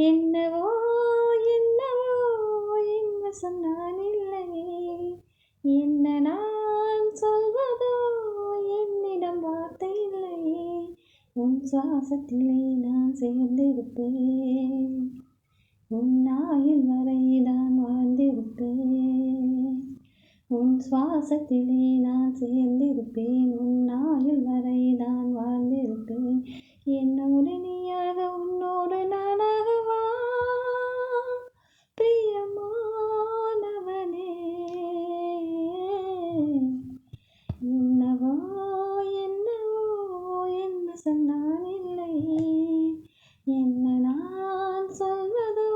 என்னவோ என்னவோ என்ன சொன்னான் நான் இல்லையே என்ன நான் சொல்வதோ என்னிடம் வார்த்தை இல்லையே. உன் சுவாசத்திலே நான் சேர்ந்திருப்பேன். உன் ஆயுள் வரை நான் வாழ்ந்திருப்பேன். உன் சுவாசத்திலே நான் சேர்ந்திருப்பேன். உன் அரசன் நான் இல்லை. என்ன நான் சொல்வதோ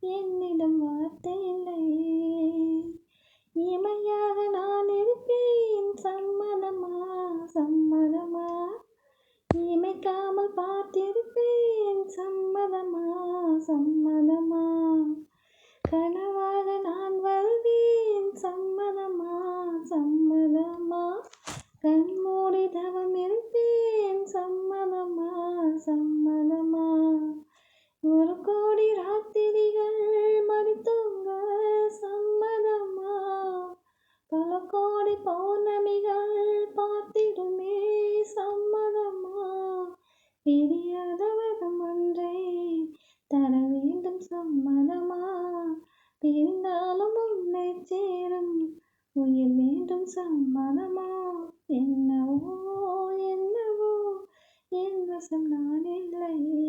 என்னிடம் வார்த்தை இல்லை. இமையாக நான் இருப்பேன் சம்மதமா சம்மதமா? இமைக்காமல் பார்த்திருப்பேன் சம்மதமா சம்மதமா? கனவாக நான் வருவேன் சம்மதமா சம்மதமா? கண்மூடி தவம் இருப்பேன் சம்மதமா சம்மதமா ஒரு கோடி ராத்திரிகள் மறித்தூங்க சம்மதமா பல கோடி பௌர்ணமிகள் பார்த்திடுமே சம்மதமா பிரியாதவரும் ஒன்றை தர வேண்டும் சம்மதமா பிரிந்தாலும் உன்னை சேரும் உயிர் வேண்டும் சம்மதமா என்னவோ என் வசம் நான் இல்லையே